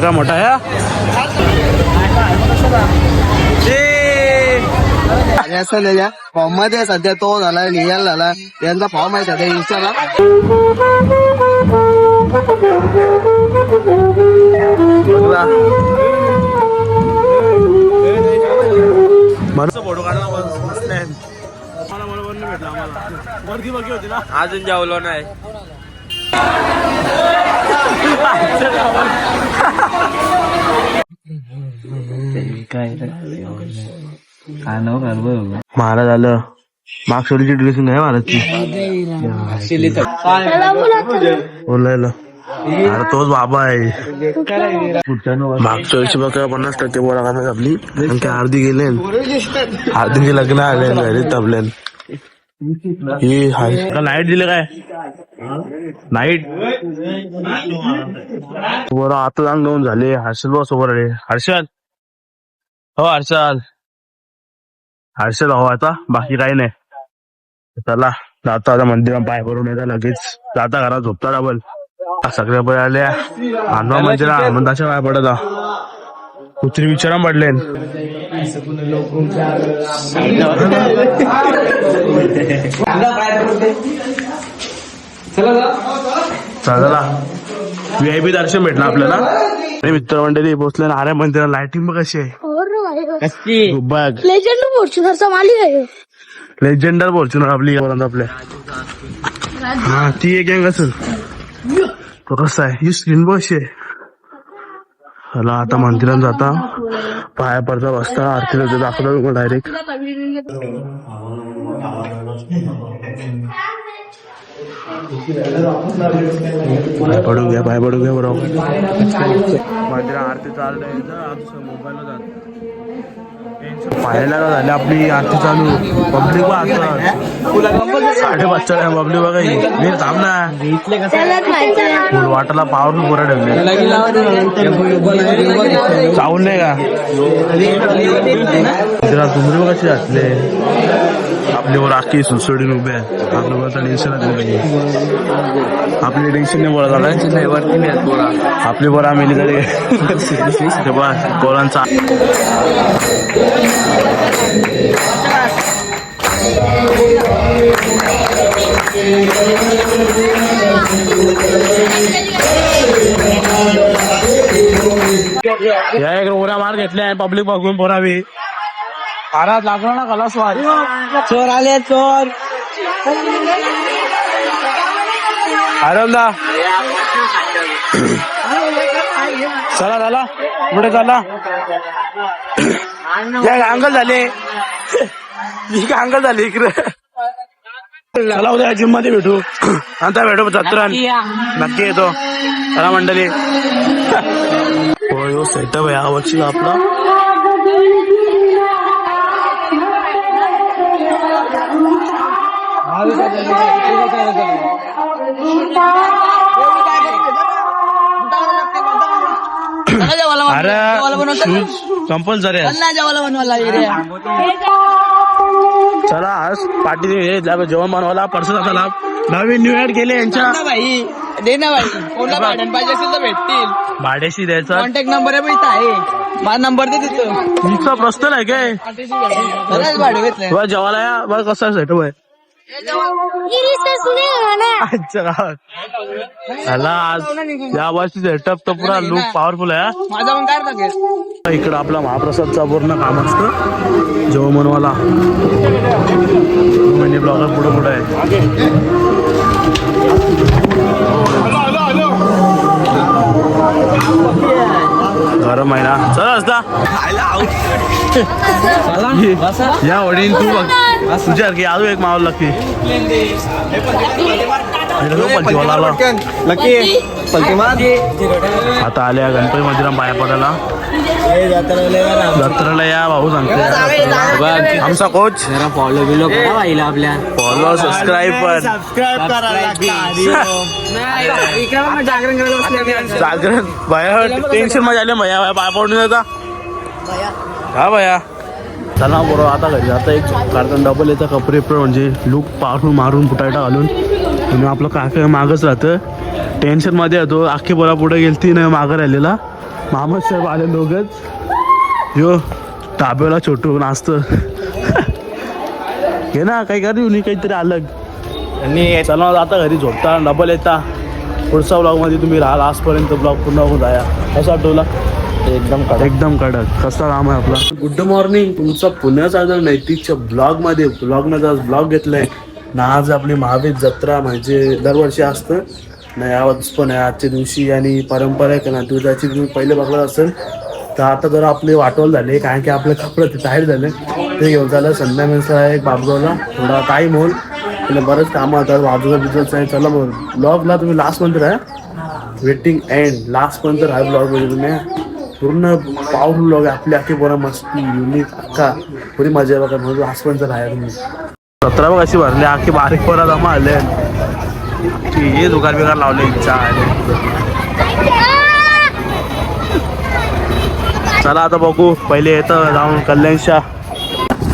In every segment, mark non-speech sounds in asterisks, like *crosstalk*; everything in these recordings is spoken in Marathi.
हे का मोठा आहे हा? असं नाही फॉर्ममध्ये सध्या तो झाला निघाल झाला यांचा फॉर्म आहे सध्या फोटो काढला ना अजून जेवलो नाही. महाराज आलं. मागच्या ड्रेसिंग आहे महाराजची. बोलायला. अरे तोच बाबा आहे. मागच्या वर्षी बघा पन्नास टक्के बोला कामे आपली कारण की अर्धी गेले. अर्धी लग्न आले घरी तबले ही लाइट दिले काय? नाईट. बरं आता जाऊन दोन झाले. हर्षल बस उभं राहिले हर्षल हो हर्षल हर्षल हो आता बाकी काही नाही. चला जाता आता मंदिरात पाय भरून येता लगेच. जाता घरात झोपता डबल सगळ्या बळ आल्या हनुमान मंदिरा हनुमंताच्या पाय पडत कुत्री विचारा पडले. *laughs* चला व्ही आय पी दर्शन भेटलं आपल्याला. आणि मित्रमंडळी पोहोचले ना. आर्या मंदिरात लाइटिंग बघ कशी आहे. बघ. लेजंड फॉर्च्युनरचा मालिक आहे. लेजेंडर फॉर्च्युनर आपली आपल्या. हा ती एक गँग असेल. तो कसा आहे? ही स्क्रीन बस आहे. चला आता मंदिरात जाता. पाया पडता बसता. आरतीला दाखवतो डायरेक्ट पाय पडू घ्या पाय पडू घ्या बरोबर. मंदिरात आरती चालू मोबाईलला जात पाहायला झाली आपली आरती चालू. पब्लिक आता. साडेपाचच्या टाइम पब्लिक बघा मी थांब ना. फुल वाटाला पावरफुल ठेवले. चावून नाही का? जरा तुमरी कशी असले? आपली वर आखी सुसडून उभे आहेत. आपलं बरं टेन्शन नाही आपली टेन्शन नाही बोला. झालं आपली बरं आम्ही बस पोरांचा. या एक उड्या मार घेतल्या पब्लिक बघून पोरावी. आरात लागलो ना कला स्वार चोर आले चोर. आरवला. चला झाला पुढे चला. या अंगल झाले. ही का अंगल झाली इकडे? चला उद्या जिममध्ये भेटू. आता भेटू जत्रा नक्की येतो. चला मंडळी. हो सेटअप आहे यावर्षी आपला. अरे शूज कंपल्सरी आहे चला आज पार्टी जेवण बनवायला. पर्स आता लाभ नवीन न्यू इयर गेले यांच्या. भाई. दे ना भाई. कोणला भांडण पाहिजे असेल तर भेटतील. भाड्याशी द्यायचा. कॉन्टॅक्ट नंबर आहे इथं आहे. माझा नंबर दे तिथं. तुमचा प्रश्न आहे काय? भाडं घेतलंय. बरं जेवायला या. बरं कसा आहे. अच्छा आज या वर्षी सेटअप तर पुरा लुक पॉवरफुल आहे हा. माझा मग काय टाकेल इकडं आपला महाप्रसादचा पूर्ण काम असतं. जेव्हा मनवाला म्हणजे ब्लॉगर पुढे पुढे आहे. गरम आहे ना चला असता. या वडील तू बघ. तुझ्या की अजून एक मावल लागते. लकी पलटी मार. आता आल्या गणपती मंदिरात पाया पडायला. जत्रेला या भाऊ सांगते आमचा कोच जरा फॉलो बिलो करा बाईला आपल्या. फॉलो सबस्क्राईब पण. जागरण भया टेन्शनमध्ये आले भया भया पाय पडून येता हा भया. चला बरोबर आता घरी आता एक. कारण डबल येतं कपडे म्हणजे लुक पाठून मारून फुटायटा घालून. आणि आपलं काय काय मागच राहतं. टेन्शनमध्ये येतो. अख्खी बोला पुढे गेलती नाही मागं राहिलेला. मामा साहेब आले दोघच. यो ताब्याला छोटू नाचत. घे *laughs* ना काही करू नाही काहीतरी अलग. आणि चला आता घरी झोपता डबल येता. पुढच्या ब्लॉगमध्ये तुम्ही राहाल आजपर्यंत ब्लॉग पूर्ण होऊन जाया. कसा आठवला एकदम कडक. एकदम कडक. कसा काम आहे आपला? गुड मॉर्निंग तुमचा पुण्याचा जर नैतिकच्या ब्लॉगमध्ये ब्लॉगमध्ये आज ब्लॉग घेतलाय. ना आज आपली महावीर जत्रा म्हणजे दरवर्षी असतं. नाही आवाज पण आहे. आजच्या दिवशी आणि परंपरा आहे का ना दुधाची तुम्ही पहिले बघत असेल तर आता जरा आपले वाटोल झाले कारण की आपलं कपडे ते तयार झाले. ते घेऊन झालं संध्याकाळचा एक बाबगावला थोडा टाईम होईल त्याला बरंच कामं होतात बाजूला बिजूचं आहे. चला मग ब्लॉगला तुम्ही लास्ट मंथ राहा. वेटिंग एंड लास्ट मंथ आहे ब्लॉगमध्ये तुम्ही. पूर्ण पावरफुल ब्लॉग आहे. आपली अख्खी पोरं मस्ती युनिक अख्खा. पुरी मजा बघा म्हणून लास्ट पर्यंत राहा तुम्ही. सतरा बघ अशी भरली अख्खी बारीक पोरा जमा आले की हे दुकान बिकार लावले इच्छा चला आता बघू पहिले येतं जाऊन कल्याणशा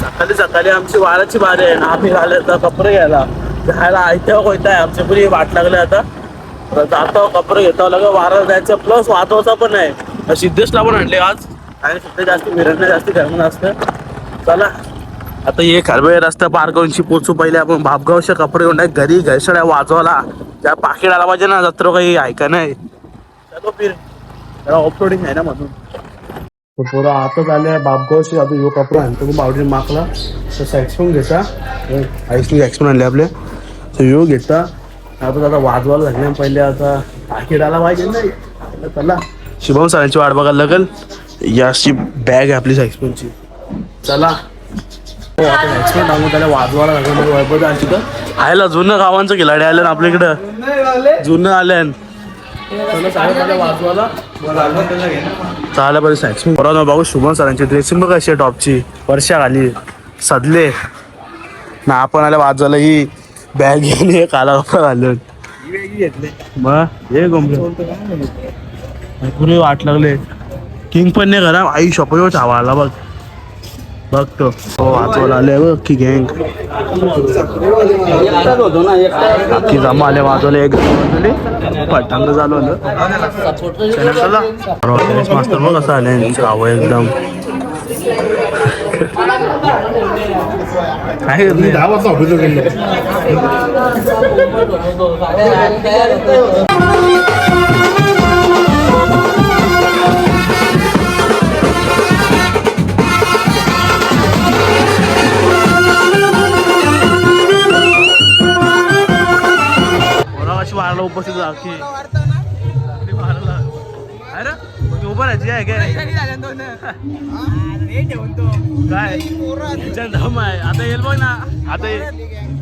सकाळी सकाळी आमची वाराची बारी आहे ना आम्ही आले तर कपडे घ्यायला. घ्यायला आयत्या होत आहे आमची पुरी वाट लागले आता. तर जातो कपडे घेतो लगे वारा जायचं. प्लस वाचवायचा पण आहे. सिद्धेशला पण आणले आज. आणि सध्या जास्त मिरवणं जास्त गरम असतं चला. आता ये खरबे रस्ता पार करूनशी पोचू पहिले आपण भापगावचे कपडे घेऊन घरी घरसड्या वाजवाला त्या पाकिट आला पाहिजे ना जत्र काही ऐका नाही. चलो फिर. जरा ऑफरोडिंग आहे ना म्हणून. पोरं आता झाले बापगावचे आता यो कपडा आहे तो बावडीने मागला तर सॅक्स पण घेता. आईसनी सॅक्स पण आणले आपले. तर यो घेता. आता आता वाजवायला लागले पहिले आता पाकिट आला पाहिजे नाही चला. शुभम सरांची वाट बघायला लागेल. याची बॅग आहे आपली सॅक्सपनची चला. हो त्याला वाजवायला लागेल वैभव तर. आयला जुनं गावांचं खिलाडी आलं ना आपल्या इकडं. जुनं आल्यान चला साहेब मला वाजवायला. चाललं बरं सॅक्स बरोबर बघू शुभम सरांची ड्रेसिंग बघ कशी आहे टॉपची वर्षा खाली. सदले. ना आपण आल्या वाजवायला. ही बॅग घेऊन हे काला कपडा घालून. मग हे गमलं वाट लागले. किंग पण नाही करा आई शॉपवर आला बघ. बघतो. हो वाचवायला आले बघ की गँग की जमा आले वाजवले एक पटांग झालो चला. मास्तर बघ कसं आले गाव एकदम. काय *laughs* वाराला उपस्थित अरे तू उभं राहायची आहे काय? काय? दम आहे. आता येईल बघ ना. आता येईल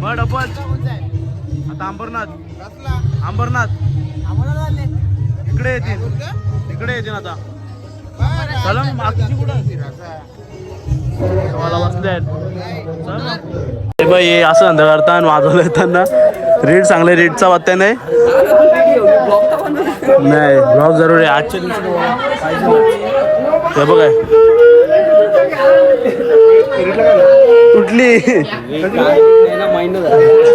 मग डबल. आता अंबरनाथ. अंबरनाथ. इकडे येतील. इकडे येतील आता. चला मग बाकीची कुठं? मला बसले बाई हे असं अंध करता आणि वाजवलं येताना रेट चांगले रेटचा पत्त्या नाही? नाही ब्लॉग जरूर आहे. आजच्या दिवशी हे बघ. कुठली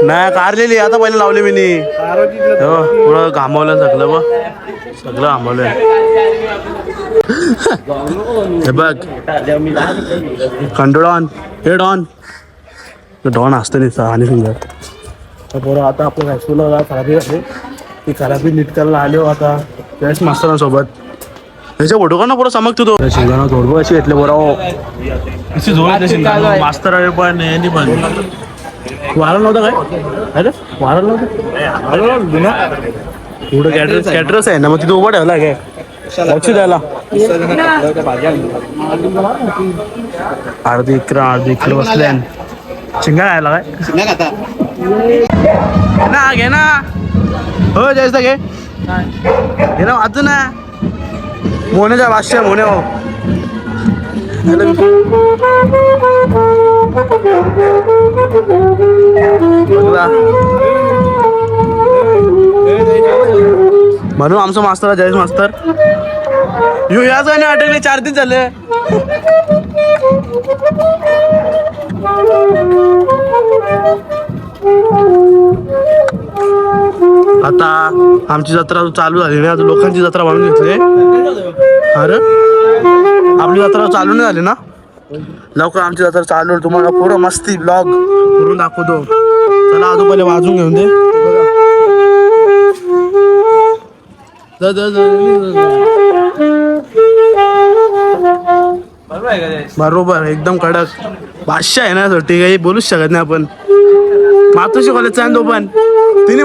नाही कारलेली आता पहिले लावली मी नी. हो पुढं घामवलं सगळं बघ. सगळं घामवलं हे बघ. कंट्रोल ऑन हे डॉन डॉन असतं नाही आणि सुंदर. तर बरं आता आपल्या हायस्कूलला खराबी झाली ती खराबी नीट करायला आलो आता त्याच मास्तरांसोबत त्याच्या फोटो का ना पुढं चमकतो तो शिंगाणा थोडं अशी घेतले बरं मास्तर आहे पण यांनी पण वारा नव्हता काय अरे वारा नव्हतं पुढं कॅटरस कॅटरस आहे ना मग तिथं उभं ठेवला काय लक्ष द्यायला अर्धी इकडं अर्धी इकडं बसले शिंगा यायला काय ना घे ना. हो जायचं घे. घे ना वाचू ना. मोनेच्या भाष्य मोने हो. म्हणून आमचं मास्तर जयेश मास्तर. यू याच गाणी अटकले चार दिन झाले. आता आमची जत्रा चालू झाली नाही. आज लोकांची जत्रा म्हणून घेतली अरे? आपली जत्रा चालू नाही झाली ना? लवकर आमची जत्रा चालू तुम्हाला पूर्ण मस्ती ब्लॉग करून दाखवतो. चला आजू पहिले वाजून घेऊन दे. बरोबर एकदम कडक. बादशाह आहे ना ठीक काही बोलूच शकत नाही आपण. मातोशी कॉलेजचा आहे ना तो पण. तिने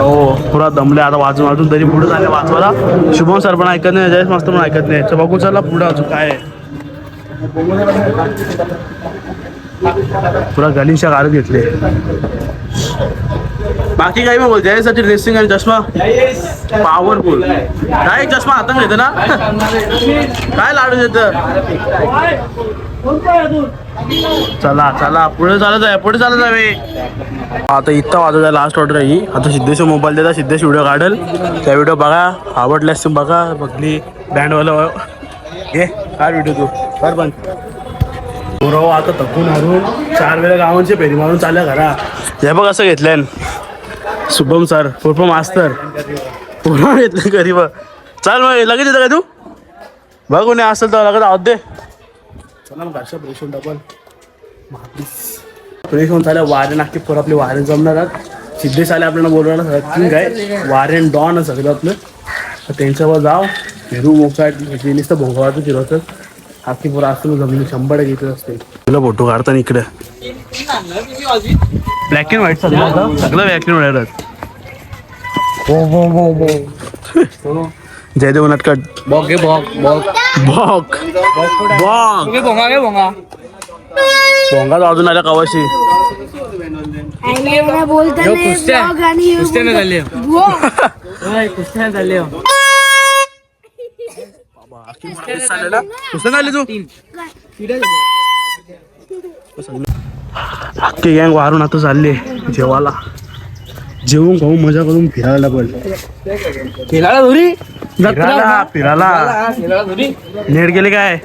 हो पुरा दमले आता वाजून वाजून तरी पुढे झाले वाचवायला. शुभम सर पण ऐकत नाही जयेश मास्तर पण ऐकत नाही. बघू चला पुढे अजून काय आहे. पुरा गलिशा काढत घेतले. बाकी काही मग बोल जयसाठी ड्रेसिंग आणि चष्मा? पॉवरफुल काय चष्मा हातात घेत ना? काय लाडू देत? चला चला पुढे चालत आहे पुढे चालत आहे आता इतकं वाजत आहे लास्ट ऑर्डर आहे ही. आता सिद्धेश मोबाईल देता सिद्धेश व्हिडिओ काढेल. त्या व्हिडिओ बघा आवडल्यास बघा बघली बँडवाला घे काय व्हिडिओ तू. कर पण पुरव आता थकून हरून चार वेळा गावांची फेरी मारून चालल्या घरा. हे बघ असं घेतल्यान शुभम सर पूर्व मास्तर. पूर्ण घेतलं घरी बघ. चाल मग लगेच येतं का तू? बघ कोणी असेल तर लगेच आहोत दे. चला मग घरच्या प्रेशून डबल प्रेश होऊन चालल्या वारे नागते पोर आपले वारे जमणार सिद्धेश आले आपल्याला बोलवायला सगळं आहे. वारे डॉन सगळं आपलं. त्यांच्यावर जाव. फिरू मोकाट हे नुसतं भोगावाचं फिरवतं अख्खी पोरं असतं जमिनी शंभर इकडे असते तुला फोटो काढताना इकडे. ब्लॅक अँड व्हाईट सगळं आता? सगळं ब्लॅक अँड व्हाईट जयदेव नटकट बॉक घे बॉक बॉक. बॉक. बॉक. घे भोंगा घे भोंगा. भोंगा अजून आल्या कवाशी. बोलता यो नाही कुस्त्या vlog आणि कुस्त्या नाही झाले. कुस्त्या अख्खे गँग वारून आता चालले जेवाला जेवून खाऊन मजा करून फिरायला पण. खेळायला धुरी फिरायला फिरायला. नेट गेले काय?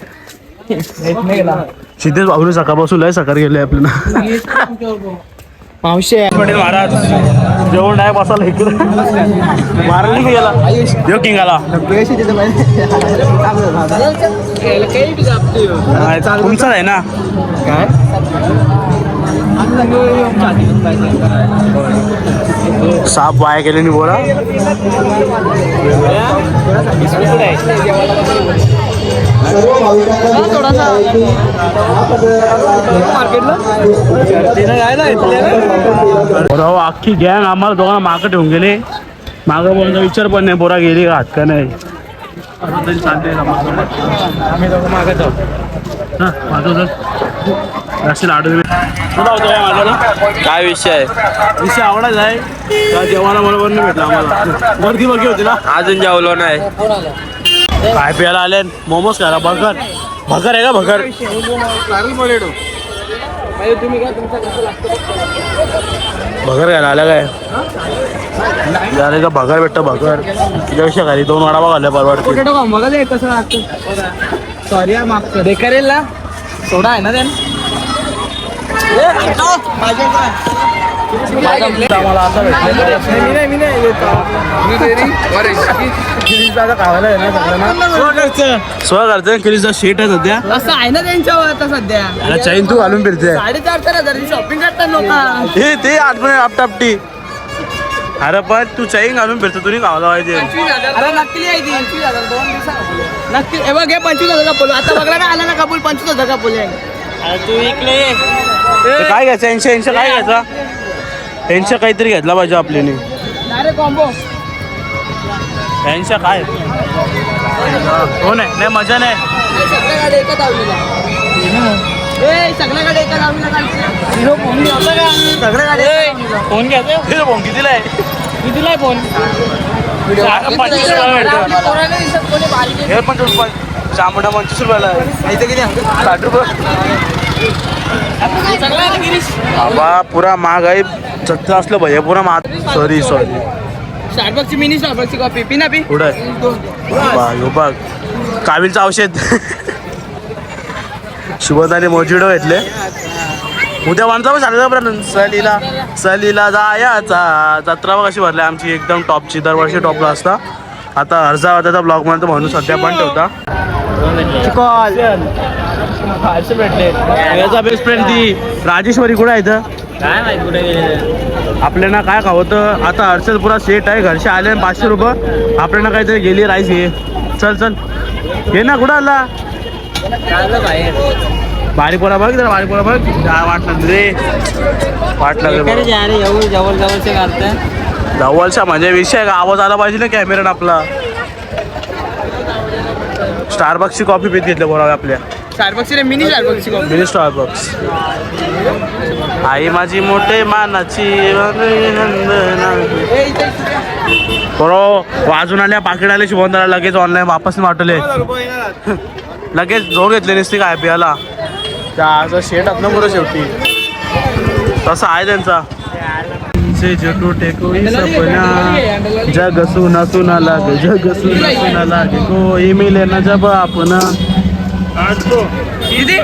सिद्धेश भाऊने सकाळपासून लय सकाळ गेले आपल्याला. मावशी पटेल महाराज. जेवण आहे बसायला इकडे. मारली की गेला देव किंग आला देतो तुमचाच आहे ना? काय साप वाया गेले नि बोला. बरं हो अख्खी गँग आम्हाला दोघांना मागं ठेवून गेले. मागं बोलण्याचा विचार पण नाही पोरा गेली का हात का नाही? आता तरी चालते आम्ही दोघं मागं जाऊ. हा माझं काय विषय आहे? विषय आवडायचा आहे. का जेवायला बरोबर नाही भेटला आम्हाला? गर्दी बघी होती ना? अजून जेवलो नाही. काय प्यायला आले? मोमोज खायला भगर. भगर आहे का भगर? भगर खायला आल्या काय? झाले का भगर भेटतं भगर. तुझ्यापेक्षा खाली दोन वडापाव खाल्ल्या परवडते पोटॅटो मग ते कसं लागतं. सॉरी बेकारेल? ना सोडा आहे ना त्यान? आम्हाला असं भेटलं खावायला आहे ना सगळ्यांना सोळा किरीचा शेट आहे सध्या असं आहे ना त्यांच्यावर आता सध्या त्याला चैन तू घालून फिरते साडेचार चार हजार शॉपिंग करतात लोक हे ते आठवणे आपटापटी अरे पण तू चैन घालून फिरतो तुम्ही खावायला पाहिजे अरे नक्की आहे ती पंचवीस हजार दोन दिवसात नक्की हे बघ हे पंचवीस हजार का कपूल आता बघला ना आला ना कपूल पंचवीस हजार का कपूल आहे तू इकडे काय घ्यायचं? ऐंशी ऐंशी काय घ्यायचं? ऐंशी काहीतरी घेतला पाहिजे आपल्याने. डायरेक्ट कॉम्बो ऐंशी काय? हो नाही नाही मजा नाही. फोन घ्यायचा फोन हे कितीला आहे? कितीला आहे फोन. हे पंचवीस रुपये चांबडा पंचवीस रुपयाला आहे. इथं किती? साठ रुपये. बाबा पुरा महाग आहे सत्य असलं भैया पुरा महाग सॉरी सॉरी स्टार्टबक्सची मिनी स्टार्टबक्सची कॉफी पिना पी. पुढे बा ह्यो बघ. काविलचं औषध. शुभदाने मोजिडो घेतले. उद्या वांचा पण झालं बरं सलीला सलीला जायाचा. जत्रा बघ अशी भरली आमची? एकदम टॉपची दरवर्षी टॉपला असता. आता अर्जा होता ब्लॉगमध्ये म्हणून सध्या पण ठेवता. भेटले. याचा बेस्ट फ्रेंड ती राजेश्वरी कुठे आहे इथं? काय माहिती कुठे गेले आपल्याला काय खावतं आता हर्षल पुरा सेट आहे घरचे आले पाचशे रुपये. आपल्याला काहीतरी गेली राईस घे चल चल. हे ना कुठं आला? बारीक पोरा बघ जरा बारीक पोरा बघ. काय वाटलं रे? वाटलं जवळ जवळचे घालतं जवळचा म्हणजे विषय का आवाज आला पाहिजे ना कॅमेरा आपला. स्टारबक्सची कॉफी पीत घेतली बोलावे आपल्या. मिनी स्टार्टबक्सची मिनी स्टारबक्स आई माझी मोठे मानाची बरो वाजून आल्या पाकिट आले शुभंदाला लगेच ऑनलाईन वापस वाटले. लगेच झो घेतले नसते काय पियाला. त्या असं शेट ना बरं शेवटी. तसं आहे त्यांचा. से जो टूटे सपना. जग सुना सुना लागे जग सुना सुना लागे. कोई मिले ना जब आपण किती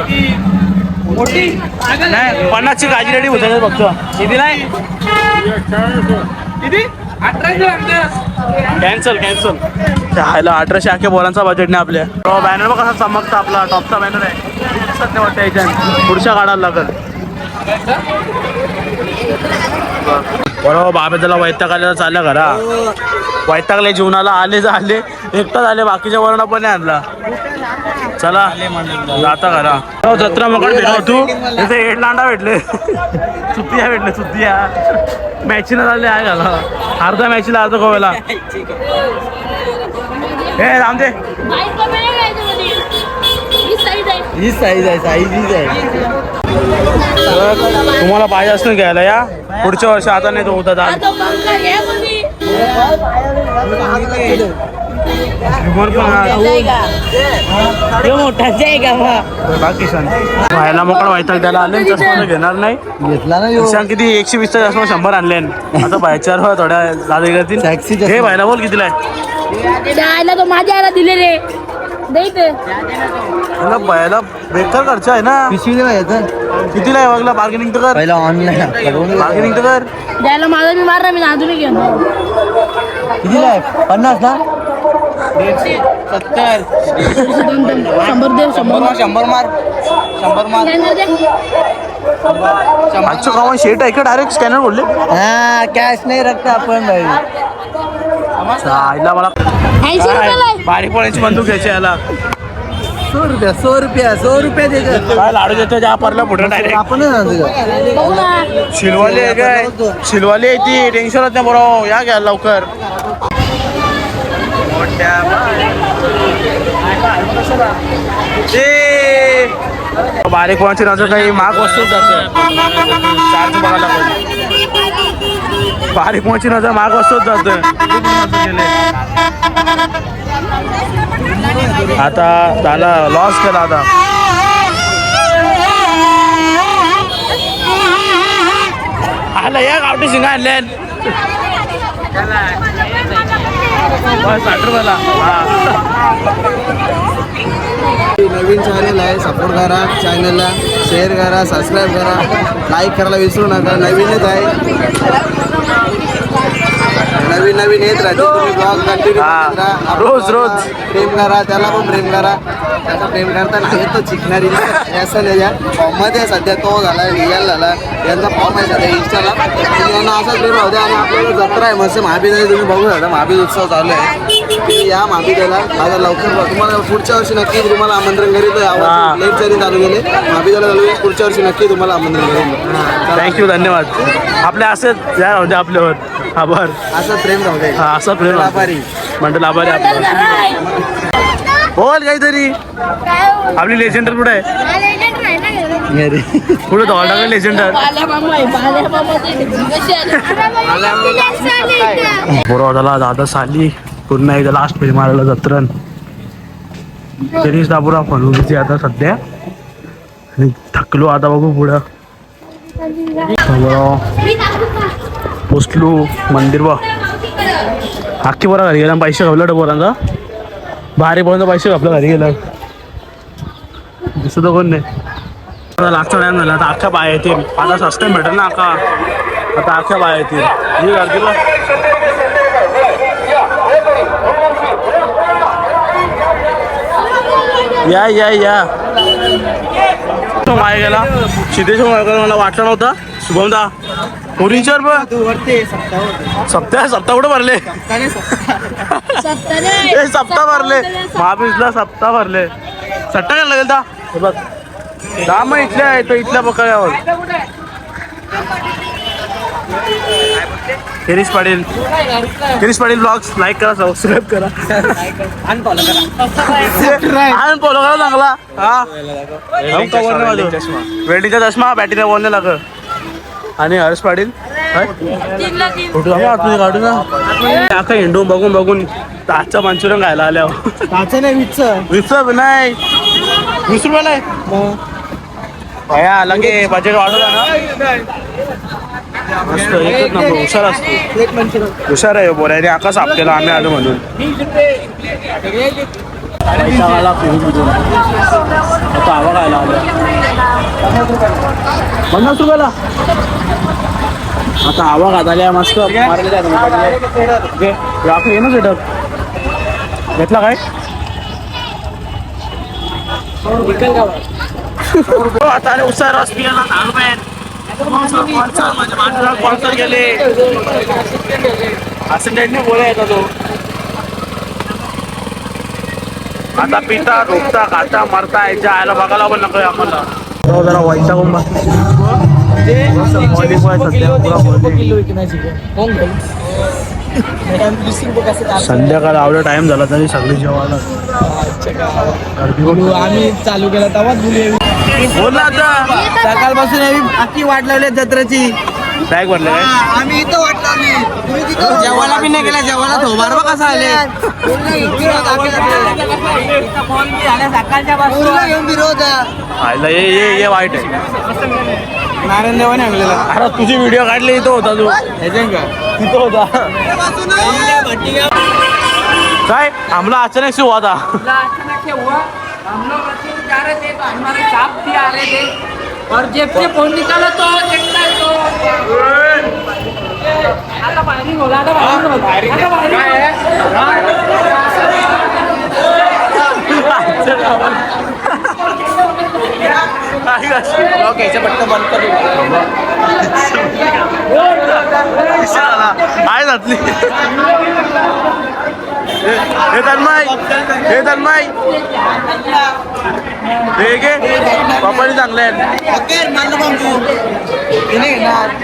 मोठी? नाही पन्नासची काळजी रेडी होते फक्त किती नाही? किती कॅन्सल कॅन्सल हायला अठराशे अख्या बोलांचा बजेट नाही आपल्या बॅनर बघ कसा चमकता आपला. टॉपचा बॅनर आहे. नाही वाटतं याच्यात. पुढच्या काढायला लागल. बरोबर बाबा त्याला वैताग आलेला चालला घरा वैतागले जीवनाला आले आले एकटाच आले बाकीच्या वरण पण नाही आणला. चला जाता घरा. हो, जत्रा मग भेटलो तू. तिथे एड लांडा भेटले. सुत्तिया भेटले सुत्तिया मॅचीला झाले आहे घाला. अर्धा मॅचीला अर्धा गोव्याला. हे रामदे ही साईज आहे. साईज हीच आहे. तुम्हाला पाहिजे असून घ्यायला या. पुढच्या वर्षी आता नाही तो होता हा. व्हायला मोकळा व्हायचा त्याला आले चष्मा घेणार नाही. घेतला ना सांग किती एकशे वीसचा चष्मा शंभर आणले आता बायचार थोड्या करतील. चष्मा. हे भाईला बोल कितीला आहे तो माझ्या आईला दिले रे. दे इथे. त्याला बायला बेकार खर्च आहे ना. पिशवी कितीला आहे बघला बार्गेनिंग तर कर. पहिला ऑनलाईन बार्गेनिंग तर कर. द्यायला माझा मी मारला मी अजूनही घेणार. कितीला आहे? पन्नास ना सत्तर. शंभर दे शंभर शंभर मार. शंभर मार. आजचं शेट आहे का डायरेक्ट स्कॅनर बोलले? हा कॅश नाही रखत आपण भाई. आईला मला. बारीक पडायची बंदूक घ्यायची याला. सौ रुपया सौ रुपया सौ रुपया देतात काय लाडू देतो ज्या परला पुढे डायरेक्ट ना शिलवाली आहे काय? शिलवाली आहे ती. टेन्शन होत नाही बरोबर या घ्या लवकर. ए, बारीक कोणाची नजर काही महाग वस्तू जाते बघायला पाहिजे. बारीक कोणाची नजर महाग वस्तूच जाते आता झाला लॉस केला आता. आला या गावठी शिंगा आणल्या बस साठ रुपयाला नवीन चॅनल आहे सपोर्ट करा चॅनलला शेअर करा सबस्क्राईब करा. लाईक करायला विसरू नका नवीनच आहे. नवीन नवीन येत राहते तुम्ही ब्लॉग कंटिन्यू हा. रोज, रोज. प्रेम करा त्याला पण प्रेम करा. त्याला प्रेम करताना येतो शिकणारी असं नाही या सध्या तो झाला रिअल झाला. यांचा फॉर्म आहे सध्या इंस्टाला तुम्ही यांना असा प्रेम होते आणि आपल्याला जत्रा आहे मस्त महाबीजाची तुम्ही बघू शकता महाबीज उत्सव चालू आहे. तुम्ही या महाबीजाला आता लवकर. तुम्हाला पुढच्या वर्षी नक्की तुम्हाला आमंत्रण करीत हा. लेट जरी चालू गेले महाबीजाला चालू गेले पुढच्या वर्षी नक्की तुम्हाला आमंत्रण करेल थँक्यू धन्यवाद. आपले असेच या राहू द्या आपल्यावर. आभार असं प्रेम राहू दे. हा असं प्रेम आभारी मंडळ आभारी आपलं. बोल काहीतरी. हो? आपली लेजेंडर कुठे आहे. कुठे लेजेंडर ते कशी आले? बरोबर झाला दादा साली. पुन्हा एकदा लास्ट फेज मारायला जत्रण तरीच दाबुरा फलवणीची आता सध्या. आणि थकलो आता बघू पुढं. पोचलो मंदिर बघ. मावशीकडं. अख्खी घरी गेला पैसे घावलं डबोरांचा भारी पोरांचा पैसे घापला घरी गेलं दिसत कोण नाही. आता लागचा टाइम झाला. आता अख्ख्या बाया येतील. आता सस्ते भेटेल ना अख्खा आता अख्ख्या बाया येतील. ही गर्दी या या या. तो माय गेला मायकडे मला वाटलं नव्हता. शुभमदा. पोरींच्यावर बघ तू वरती सप्ताह सप्ताह सप्ताह कुठे भरले? सप्ताह ए सप्ताह भरले. महाबीजला सप्ताह. भरले. सट्टा काय लागेल दा बघ. दहा मग इथल्या आहे तो इथल्या बघायवर किरीश पाटील. किरीश पाटील ब्लॉग्स लाईक करा सबस्क्राईब करा. आणि फॉलो करा चांगला. हा. वेल्डिंगचा चष्मा बॅटरीला बोलणे लाग आणि हर्ष पाटील? काय? तीनला तीन फोटो काढू ना. अख्खा हिंडून बघून बघून ताजचा मंचुरियन खायला आल्यावर काचं नाही विच वीस रुपये नाही. वीस रुपयाला आहे भया लगे बजेट वाढवला ना. मस्त एकच नंबर हुशार असतो. हुशार आहे बोलायने आकाश केला आम्ही आलो म्हणून. आला आता हवा खायला आलो पन्नास रुपयाला. आता हवा खाताल्या मस्त. मारले ना सेटअप घेतला काय? हो, आता उसार रस माझ्या माणसाला स्पॉन्सर गेले असिस्टंटने तो आता पिता झोपता खाता मरता याच्या आयला बघायला पण नको आम्हाला जरा वैसा कोण संध्याकाळ आवडा टाइम झाला तरी सगळी जेवायला. आम्ही चालू केला तेव्हाच बोलूया. सकाळपासून आम्ही अख्खी वाट लावली जत्रेची. काय आम्ही इथं वाट लावली. तुम्ही तिथं जेवायला बी नाही गेला जेवायला थोबार बघ कसा आले. सकाळच्या पूर्ण घेऊन विरोध आयला ये ये ये वाईट आहे. नारायण देवाने आणलेला. अरे तुझी व्हिडिओ काढली इथं होता तू. तिथं होता. काय? आमला अचानक से हुआ हम लोग में जा रहे थे तो हमारे साथ भी आ रहे थे और जेब से फोन निकाला तो देखता है तो. आता फायरिंग होला आता फायरिंग होला आता फायरिंग काय करशील? काय घातली हे. हे तन्मय हे तन्मय हे घे पप्पानी चांगले आहेत.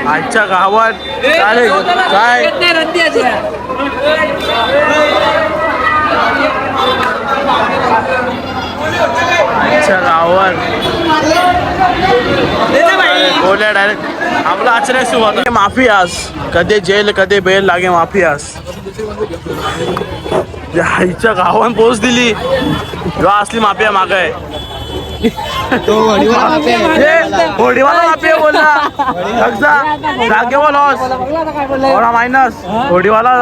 आजच्या गावात चालेल काय कितने रद्दी गावात बोलल्या डायरेक्ट आपला अचानक सुरुवात. माफी आज. कधी जेल कधी बेल लागे माफी आज. त्या आईच्या गावात पोच दिली. जेव्हा असली माफिया माग आहे. होडीवाला माफिया बोलला. लक्षा जागे बोलस थोडा मायनस होडीवाला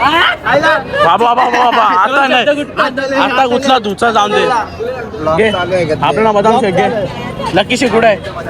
बाबा बाबा बाबा आता नाही. आता गुचला दुचा जाऊन दे. घे. आपल्याला बदाम शेक घे. लकी कुठे आहे